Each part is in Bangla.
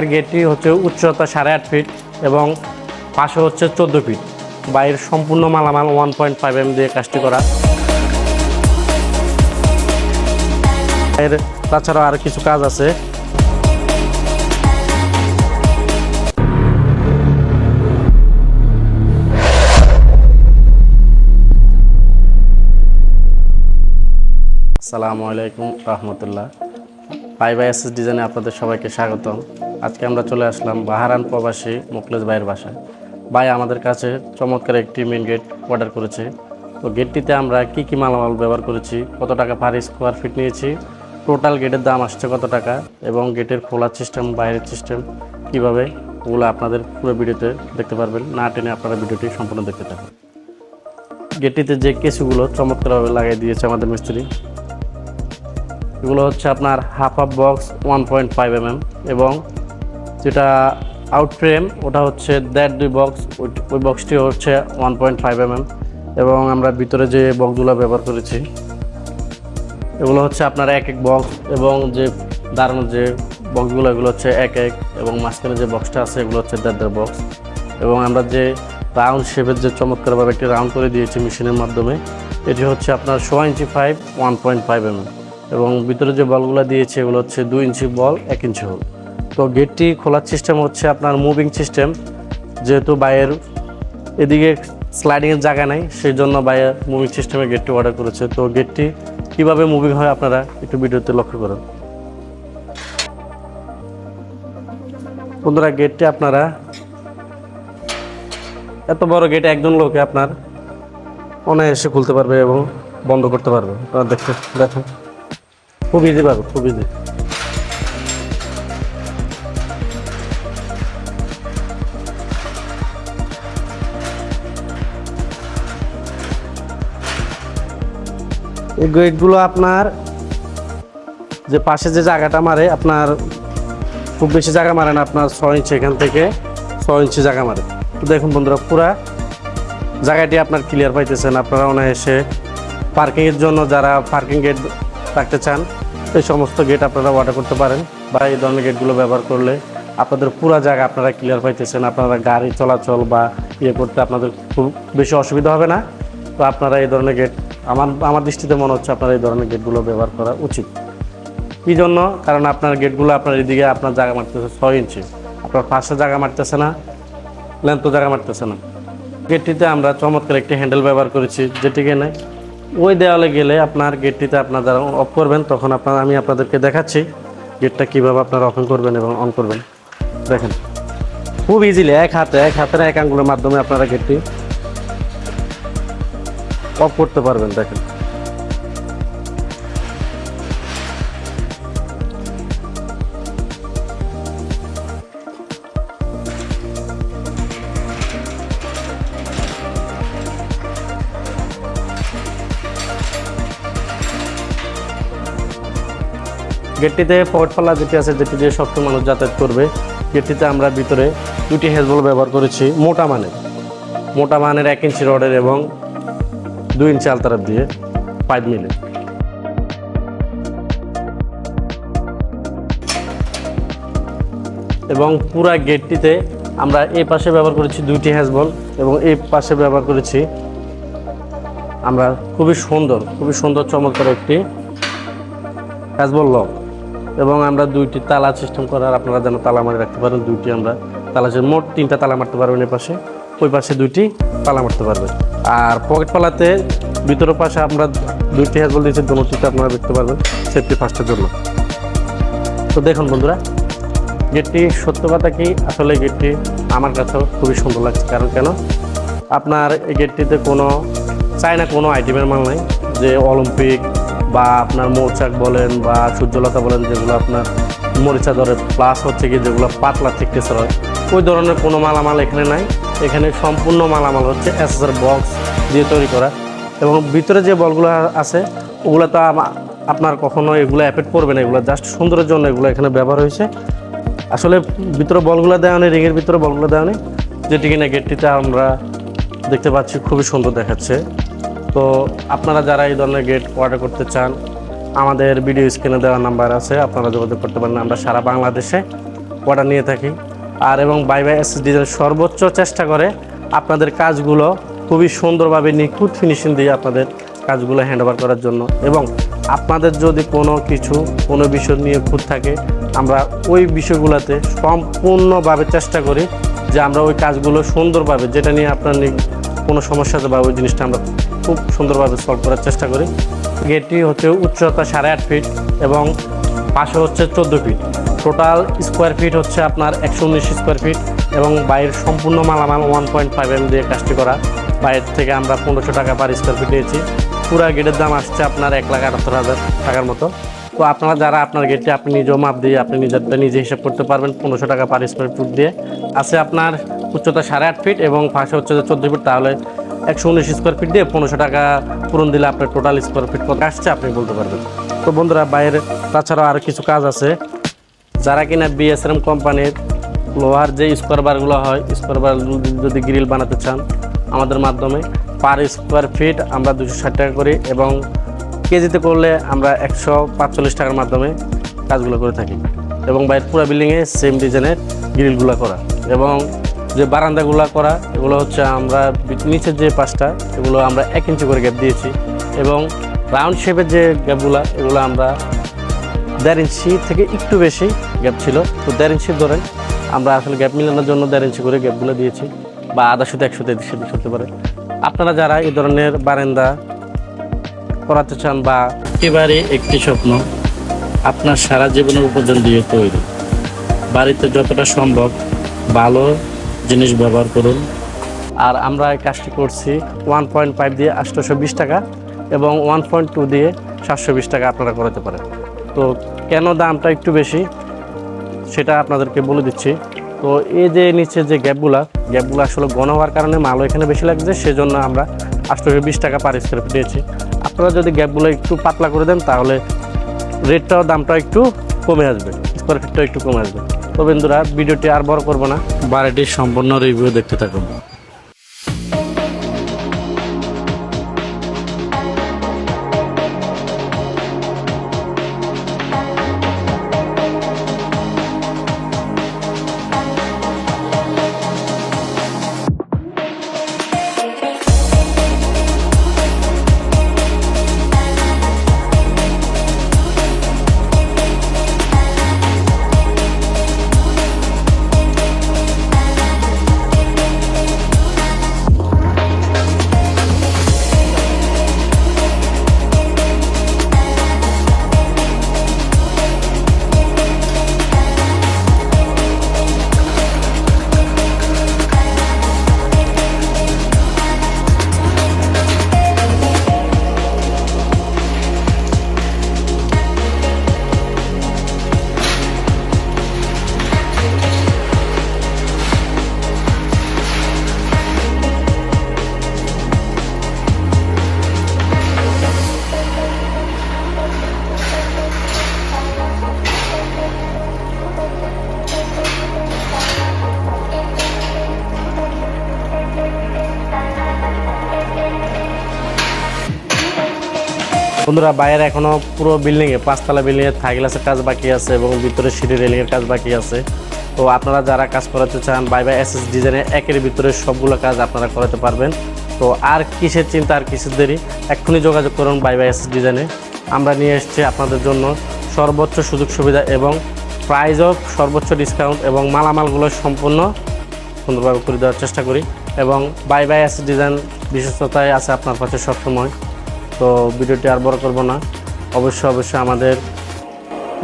এর গেটটি হচ্ছে উচ্চতা সাড়ে আট ফিট এবং পাশে হচ্ছে চোদ্দ ফিট বাইরের সম্পূর্ণ মালামাল ওয়ান পয়েন্ট ফাইভ এম দিয়ে কাজটি করা। এর তাছাড়াও আর কিছু কাজ আছে। আসসালামু আলাইকুম রহমতুল্লাহ। পাই বাই এস ডিজাইনে আপনাদের সবাইকে স্বাগতম। আজকে আমরা চলে আসলাম বাহারান প্রবাসী মুকলেশ ভাইয়ের বাসায়। ভাই আমাদের কাছে চমৎকার একটি মেন গেট অর্ডার করেছে। তো গেটটিতে আমরা কি কি মালামাল ব্যবহার করেছি, কত টাকা পার স্কোয়ার ফিট নিয়েছি টোটাল গেটের দাম আসছে কত টাকা এবং গেটের খোলার সিস্টেম বাইরের সিস্টেম কীভাবে, ওগুলো আপনাদের পুরো ভিডিওতে দেখতে পারবেন। না টেনে আপনারা ভিডিওটি সম্পূর্ণ দেখতে থাকুন। গেটটিতে যে কেসুগুলো চমৎকারভাবে লাগিয়ে দিয়েছে আমাদের মিস্ত্রি, এগুলো হচ্ছে আপনার half half box one point five এবং যেটা আউট ফ্রেম ওটা হচ্ছে দেড় দুই বক্স ওই বক্সটি হচ্ছে ওয়ান পয়েন্ট ফাইভ এম এবং আমরা ভিতরে যে বক্সগুলো ব্যবহার করেছি, এগুলো হচ্ছে আপনার এক এক বক্স এবং যে দাঁড়ানোর যে বক্সগুলো এগুলো হচ্ছে এক এক এবং মাঝখানে যে বক্সটা আছে, এগুলো হচ্ছে দেড় দেড় বক্স এবং আমরা যে রাউন্ড শেপের যে চমৎকারভাবে একটি রাউন্ড করে দিয়েছি মেশিনের মাধ্যমে, এটি হচ্ছে আপনার সোয়া inch five one point five M এবং ভিতরে যে বলগুলো দিয়েছে, এগুলো হচ্ছে দুই ইঞ্চি বল এক ইঞ্চি হোল তো গেটটি খোলার সিস্টেম হচ্ছে আপনার মুভিং সিস্টেম যেহেতু বাইরের এদিকে স্লাইডিংয়ের জায়গা নাই সেই জন্য বাইরের মুভিং সিস্টেমে গেটটি অর্ডার করেছে। তো গেটটি কীভাবে মুভিং হয় আপনারা একটু ভিডিওতে লক্ষ্য করুন। বন্ধুরা গেটটি আপনারা, এত বড় গেট একজন লোকে আপনার অনায়াসে খুলতে পারবে এবং বন্ধ করতে পারবে। দেখতে দেখেন। খুব ইজি পাবে খুব ইজি এই গেটগুলো আপনার যে পাশে যে জায়গাটা মারে, আপনার খুব বেশি জায়গা মারে না, আপনার ছয় ইঞ্চি এখান থেকে ছয় ইঞ্চি জায়গা মারে। তো দেখুন বন্ধুরা, পুরা জায়গাটি আপনার ক্লিয়ার পাইতেছেন। আপনারা অনায়াসে পার্কিংয়ের জন্য যারা পার্কিং গেট রাখতে চান, এই সমস্ত গেট আপনারা অর্ডার করতে পারেন বা এই ধরনের গেটগুলো ব্যবহার করলে আপনাদের পুরা জায়গা আপনারা ক্লিয়ার পাইতেছেন। আপনারা গাড়ি চলাচল বা ইয়ে করতে আপনাদের খুব বেশি অসুবিধা হবে না। তো আপনারা এই ধরনের গেট আমার আমার দৃষ্টিতে মনে হচ্ছে আপনারা এই ধরনের গেটগুলো ব্যবহার করা উচিত। কী জন্য? কারণ আপনার গেটগুলো আপনার এদিকে আপনার জায়গা মারতেছে ছয় ইঞ্চি। আপনার পাশে জায়গা মারতেছে না লেন্থও জায়গা মারতেছে না। গেটটিতে আমরা চমৎকার একটি হ্যান্ডেল ব্যবহার করেছি যেটিকে নেই ওই দেওয়ালে গেলে আপনার গেটটিতে আপনার যারা অফ করবেন, তখন আপনার, আমি আপনাদেরকে দেখাচ্ছি গেটটা কীভাবে আপনারা অফেন করবেন এবং অন করবেন। দেখেন, খুব ইজিলি এক হাতে, এক হাতের এক আঙ্গুলের মাধ্যমে আপনারা গেটটি অফ করতে পারবেন, দেখেন। গেটটিতে পকেট পাল্লা যেটি আছে, যেটি দিয়ে শক্ত মানুষ যাতায়াত করবে, গেটটিতে আমরা ভিতরে দুটি হেজবল ব্যবহার করেছি, মোটা মানের। মোটা মানের এক ইঞ্চি রডের এবং দুই ইঞ্চি আলতারাপ দিয়ে পাইপ মিলে এবং পুরা গেটটিতে আমরা এই পাশে ব্যবহার করেছি দুইটি হ্যাজবল এবং এই পাশে ব্যবহার করেছি আমরা খুবই সুন্দর খুবই সুন্দর চমৎকার একটি হ্যাজবল লক। এবং আমরা দুইটি তালা সিস্টেম করার, আপনারা যেন তালা মারে রাখতে পারেন, দুইটি আমরা তালা মোট তিনটা তালা মারতে পারবেন এই পাশে। ওই পাশে দুইটি পালা মারতে পারবেন আর পকেট পালাতে ভিতরের পাশে আমরা দুইটি হ্যাজবল দিয়েছি দুটিতে আপনারা দেখতে পারবেন সেফটি ফার্স্টের জন্য। তো দেখুন বন্ধুরা, গেটটি সত্য কথা কি? আসলে গেটটি আমার কাছেও খুবই সুন্দর লাগছে। কারণ কেন? আপনার এই গেটটিতে কোনো চায়না কোনো আইটেমের মাল নাই। যে অলিম্পিক বা আপনার মৌচাক বলেন বা সূর্যলতা বলেন, যেগুলো আপনার মরিচা ধরে প্লাস হচ্ছে কি যেগুলো পাতলা thickness হয় ওই ধরনের কোনো মালামাল এখানে নাই। এখানে সম্পূর্ণ মালামাল হচ্ছে এসএসআর বক্স দিয়ে তৈরি করা। এবং ভিতরে যে বলগুলো আছে, ওগুলো তো আপনার কখনো এগুলো অ্যাফেক্ট করবে না। এগুলো জাস্ট সুন্দরের জন্য এগুলো এখানে ব্যবহার হয়েছে। আসলে ভিতরে বলগুলো দেওয়া নেই রিংয়ের ভিতরে বলগুলো দেওয়া নেই যেটি কিনা গেটটিতে আমরা দেখতে পাচ্ছি, খুবই সুন্দর দেখাচ্ছে। তো আপনারা যারা এই ধরনের গেট অর্ডার করতে চান আমাদের ভিডিও স্ক্রিনে দেওয়া নাম্বার আছে, আপনারা যোগাযোগ করতে পারেন। আমরা সারা বাংলাদেশে অর্ডার নিয়ে থাকি। আর এবং বাই বাই এস ডিজাইন সর্বোচ্চ চেষ্টা করে আপনাদের কাজগুলো খুবই সুন্দরভাবে নিখুঁত ফিনিশিং দিয়ে আপনাদের কাজগুলো হ্যান্ড ওভার করার জন্য। এবং আপনাদের যদি কোনো কিছু, কোনো বিষয় নিয়ে খুঁত থাকে, আমরা ওই বিষয়গুলোতে সম্পূর্ণভাবে চেষ্টা করি যে আমরা ওই কাজগুলো সুন্দরভাবে, যেটা নিয়ে আপনার কোনো সমস্যা বা ওই জিনিসটা আমরা খুব সুন্দরভাবে সলভ করার চেষ্টা করি। গেটটি হচ্ছে উচ্চতা সাড়ে আট ফিট এবং পাশে হচ্ছে চোদ্দ ফিট। টোটাল স্কোয়ার ফিট হচ্ছে আপনার একশো উনিশ স্কোয়ার ফিট এবং বাইরের সম্পূর্ণ মালামাল ওয়ান পয়েন্ট ফাইভ এম দিয়ে কাজটি করা। বাইরের থেকে আমরা পনেরোশো টাকা পার স্কোয়ার ফিট দিয়েছি পুরা গেটের দাম আসছে আপনার এক লাখ আটাত্তর হাজার টাকার মতো। তো আপনারা যারা আপনার গেটটি আপনি নিজেও মাপ দিয়ে আপনি নিজেরটা নিজে হিসাব করতে পারবেন পনেরোশো টাকা পার স্কোয়ার ফুট দিয়ে। আছে আপনার উচ্চতা সাড়ে আট ফিট এবং পাশে হচ্ছে চোদ্দ ফিট তাহলে একশো উনিশ স্কোয়ার ফিট দিয়ে পনেরোশো টাকা পূরণ দিলে আপনার টোটাল স্কোয়ার ফিট কত আসছে আপনি বলতে পারবেন। তো বন্ধুরা বাইরে তাছাড়াও আরও কিছু কাজ আছে। যারা কিনা বিএসএম কোম্পানির লোহার যে স্কোয়ার বারগুলো হয় স্কোয়ার বার যদি গ্রিল বানাতে চান, আমাদের মাধ্যমে পার স্কোয়ার ফিট আমরা দুশো ষাট টাকা করি এবং কেজিতে করলে আমরা একশো পাঁচচল্লিশ টাকার মাধ্যমে কাজগুলো করে থাকি। এবং বাইরের পুরো বিল্ডিংয়ে সেম ডিজাইনের গ্রিলগুলো করা। এবং যে বারান্দাগুলো করা, এগুলো হচ্ছে আমরা নিচের যে পাশটা, এগুলো আমরা এক ইঞ্চি করে গ্যাপ দিয়েছি এবং রাউন্ড শেপের যে গ্যাপগুলো এগুলো আমরা দেড় ইঞ্চি থেকে একটু বেশি গ্যাপ ছিল। তো দেড় ইঞ্চি ধরে আমরা আসলে গ্যাপ মিলানোর জন্য দেড় ইঞ্চি করে গ্যাপগুলো দিয়েছি বা আধা শুধু একশো একশোতে সেদিক হতে পারে। আপনারা যারা এই ধরনের বারান্দা করাতে চান বা একেবারে একটি স্বপ্ন, আপনার সারা জীবনের উপার্জন দিয়ে তৈরি। বাড়িতে যতটা সম্ভব ভালো জিনিস ব্যবহার করুন। আর আমরা এই কাজটি করছি ওয়ান পয়েন্ট ফাইভ দিয়ে আটশোশো বিশ টাকা এবং ওয়ান পয়েন্ট টু দিয়ে সাতশো বিশ টাকা আপনারা করাতে পারেন। তো কেন দামটা একটু বেশি সেটা আপনাদেরকে বলে দিচ্ছি। তো এই যে নিচে যে গ্যাপগুলা, গ্যাপগুলো আসলে গণ হওয়ার কারণে মালও এখানে বেশি লাগছে, সেজন্য আমরা আটশোশো বিশ টাকা পার স্কোয়ার ফিট দিয়েছি। আপনারা যদি গ্যাপগুলো একটু পাতলা করে দেন তাহলে রেটটাও দামটা একটু কমে আসবে স্কোয়ার ফিটটাও একটু কমে আসবে। তো বন্ধুরা ভিডিওটি আর বড় করব না। বাড়িটির সম্পূর্ণ রিভিউ দেখতে থাকুন। বন্ধুরা, বাইরে এখনও পুরো বিল্ডিংয়ে পাঁচতলা বিল্ডিংয়ে থাই গ্লাসের কাজ বাকি আছে এবং ভিতরে সিঁড়ি রেলিংয়ের কাজ বাকি আছে। তো আপনারা যারা কাজ করাতে চান বাই বাই এস এস ডিজাইনের একের ভিতরে সবগুলো কাজ আপনারা করাতে পারবেন। তো আর কিসের চিন্তা, আর কিসের দেরি, এক্ষুনি যোগাযোগ করুন বাই বাই এস এস ডিজাইনে আমরা নিয়ে এসেছি আপনাদের জন্য সর্বোচ্চ সুযোগ সুবিধা এবং প্রাইজও সর্বোচ্চ ডিসকাউন্ট এবং মালামালগুলো সম্পূর্ণ সুন্দরভাবে করে দেওয়ার চেষ্টা করি এবং বাই বাই এস ডিজাইন বিশেষতায় আছে আপনার কাছে সবসময়। তো ভিডিওটি আর বড় করব না। অবশ্যই অবশ্যই আমাদের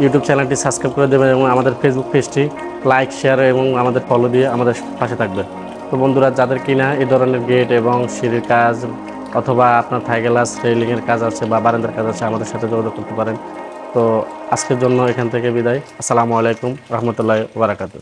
ইউটিউব চ্যানেলটি সাবস্ক্রাইব করে দেবেন এবং আমাদের ফেসবুক পেজটি লাইক শেয়ার এবং আমাদের ফলো দিয়ে আমাদের পাশে থাকবেন। তো বন্ধুরা, যাদের কিনা এই ধরনের গেট এবং সিঁড়ির কাজ অথবা আপনার থাই গ্লাস রেলিংয়ের কাজ আছে বা বারান্দার কাজ আছে, আমাদের সাথে যোগাযোগ করতে পারেন। তো আজকের জন্য এখান থেকে বিদায়। আসসালামু আলাইকুম রহমতুল্লাহ বারাকাতু